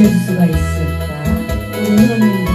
잊을 수가 있을까? 우리 음.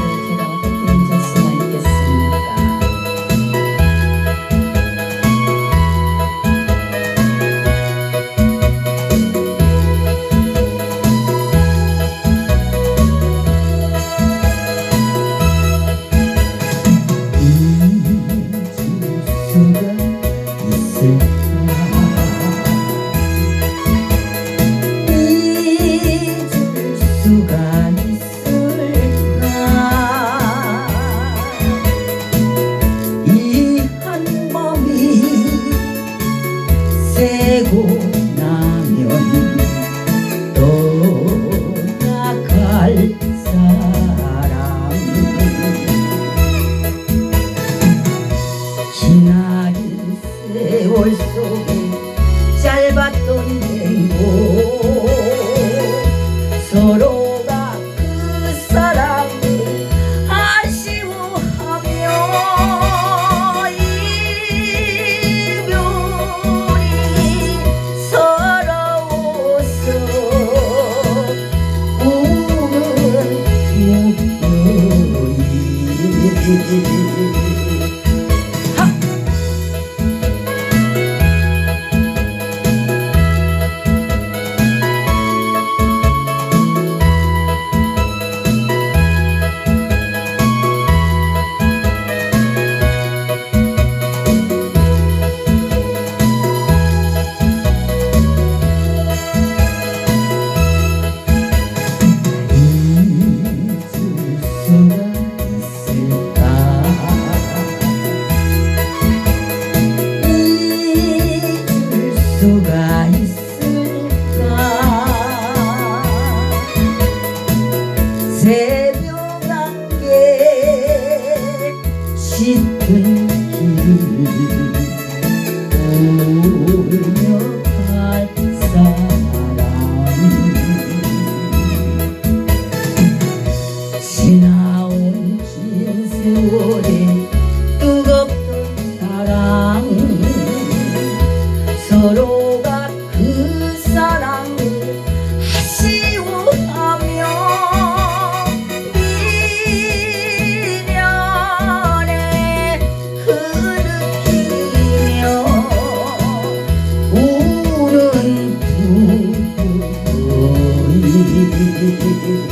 골속이 짧았던 행복. 서로가 그 사람을 아쉬워하며 이별이 서러워서 우는 우연이 lugar. Música